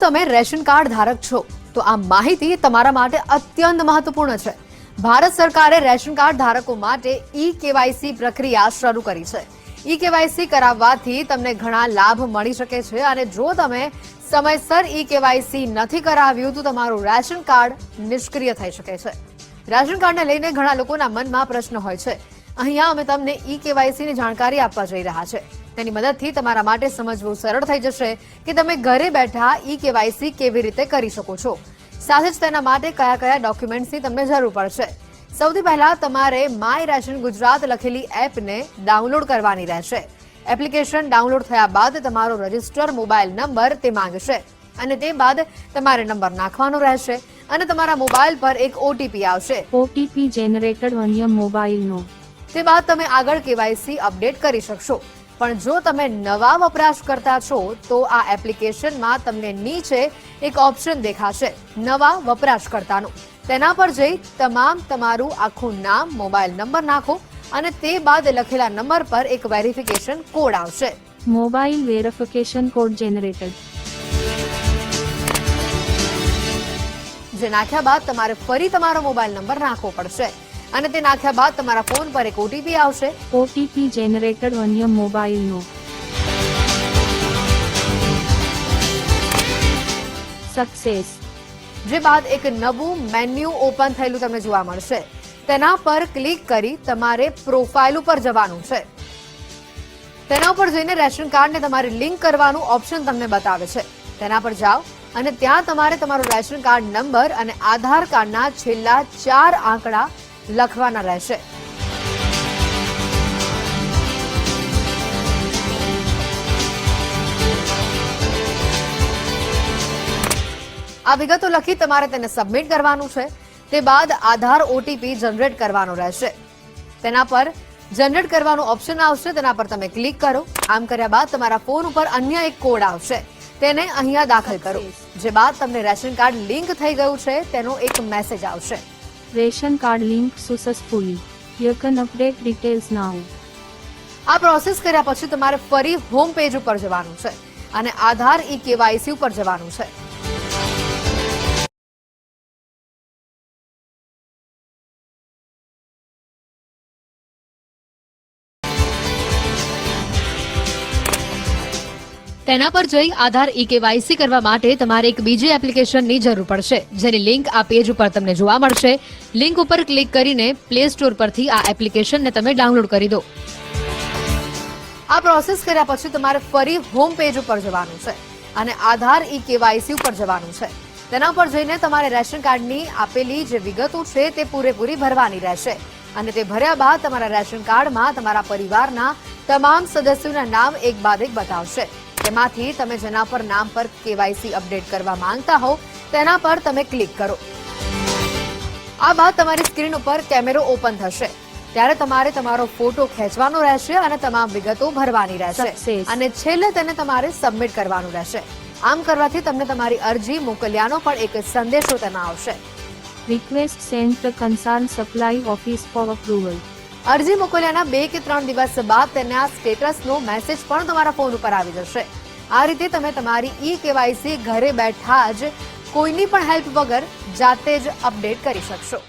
તમે ration card ધારક છો, તો આ માહિતી તમારા માટે અત્યંત મહત્વપૂર્ણ છે. ભારત સરકારે રેશન કાર્ડ ધારકો માટે ઈ કેવાયસી પ્રક્રિયા શરૂ કરી છે. ઈ કેવાયસી કરાવવાથી તમને ઘણા લાભ મળી શકે છે અને જો તમે સમયસર ઈ કેવાયસી નથી કરાવ્યું, તો તમારું રેશન કાર્ડ નિષ્ક્રિય થઈ શકે છે. રેશન કાર્ડને લઈને ઘણા લોકોના મનમાં પ્રશ્ન હોય છે. અહીંયા અમે તમને ઈ કેવાયસીની જાણકારી આપવા જઈ રહ્યા છે. તેની મદદથી તમારા માટે સમજવું સરળ થઈ જશે કે તમે ઘરે બેઠા ઈ કેવાયસી કેવી રીતે કરી શકો છો. સાથે જ તેના માટે કયા કયા ડોક્યુમેન્ટ્સની તમને જરૂર પડશે. સૌથી પહેલા તમારે માય રેશન ગુજરાત લખેલી એપને ડાઉનલોડ કરવાની રહેશે. એપ્લિકેશન ડાઉનલોડ થયા બાદ તમારો રજિસ્ટર મોબાઈલ નંબર તે માંગશે અને તે બાદ તમારે નંબર નાખવાનો રહેશે અને તમારા મોબાઈલ પર એક ઓટીપી આવશે. ઓટીપી જનરેટેડ અન્ય મોબાઈલનો તે બાદ તમે આગળ કેવાયસી અપડેટ કરી શકશો. પણ જો તમે નવા વપરાશકર્તા છો તો આ એપ્લિકેશનમાં તમને નીચે એક ઓપ્શન દેખાશે નવા વપરાશકર્તાનું. તેના પર જઈ તમામ તમારું આખું નામ મોબાઈલ નંબર નાખો અને તે બાદ લખેલા નંબર પર એક વેરિફિકેશન કોડ આવશે. મોબાઈલ વેરિફિકેશન કોડ જનરેટેડ જે નાખ્યા બાદ તમારે ફરી તમારો મોબાઈલ નંબર નાખવો પડશે. અને તે નાખ્યા બાદ તમારા ફોન પર એક ઓટીપી આવશે. ઓટીપી જનરેટેડ અન્ય મોબાઈલનો સક્સેસ જે બાદ એક નવું મેન્યુ ઓપન થયેલું તમને જોવા મળશે. તેના પર ક્લિક કરી તમારે પ્રોફાઇલ ઉપર જવાનું છે. તેના ઉપર જઈને રેશન કાર્ડને તમારે લિંક કરવાનું ઓપ્શન તમને બતાવે છે. તેના પર જાઓ અને ત્યાં તમારે તમારો રેશન કાર્ડ નંબર અને આધાર કાર્ડના છેલ્લા ચાર આંકડા લખવાના રહેશે. આ વિગતો લખી તમારે તેને સબમિટ કરવાનું છે. તે બાદ આધાર ઓટીપી જનરેટ કરવાનો રહેશે. તેના પર જનરેટ કરવાનું ઓપ્શન આવશે. તેના પર તમે ક્લિક કરો. આમ કર્યા બાદ તમારા ફોન ઉપર અન્ય એક કોડ આવશે. તેને અહીંયા દાખલ કરો. જે બાદ તમને રેશન કાર્ડ લિંક થઈ ગયું છે, તેનો એક મેસેજ આવશે. Ration card link successfully you can update details now આ પ્રોસેસ કર્યા પછી તમારે ફરી હોમ પેજ ઉપર જવાનું છે. અને આધાર ઈ કેવાયસી ઉપર જવાનું છે. તેના પર જઈ આધાર ઈ કેવાયસી કરવા માટે તમારે એક બીજી એપ્લિકેશનની જરૂર પડશે, જેની લિંક આ પેજ ઉપર તમને જોવા મળશે. લિંક ઉપર ક્લિક કરીને પ્લે સ્ટોર પરથી આ એપ્લિકેશનને તમે ડાઉનલોડ કરી દો. આ પ્રોસેસ કર્યા પછી તમારે ફરી હોમ પેજ ઉપર જવાનું છે અને આધાર ઈ કેવાયસી ઉપર જવાનું છે. તેના પર જઈને તમારે રેશન કાર્ડની આપેલી જે વિગતો છે તે પૂરેપૂરી ભરવાની રહેશે અને તે ભર્યા બાદ તમારા રેશન કાર્ડમાં તમારા પરિવારના તમામ સદસ્યોના નામ એક બાદ એક બતાવશે. તેમાંથી તમે જેના પર નામ પર કેવાયસી અપડેટ કરવા માંગતા હો તેના પર તમે ક્લિક કરો. આ બાદ તમારી સ્ક્રીન ઉપર કેમેરો ઓપન થશે. ત્યારે તમારે તમારો ફોટો ખેંચવાનો રહેશે અને તમામ વિગતો ભરવાની રહેશે. અને છેલ્લે તેને તમારે સબમિટ કરવાનું રહેશે. આમ કરવાથી તમને તમારી અરજી મોકલ્યાનો પણ એક સંદેશો તેમાં આવશે. Request sent the supply office for approval. અરજી મોકલ્યાના બે કે ત્રણ દિવસ બાદ તેના સ્ટેટસનો મેસેજ પણ તમારા ફોન ઉપર આવી જશે. આ રીતે તમે તમારી ઈ કેવાયસી ઘરે બેઠા જ કોઈની પણ હેલ્પ વગર જાતે જ અપડેટ કરી શકશો.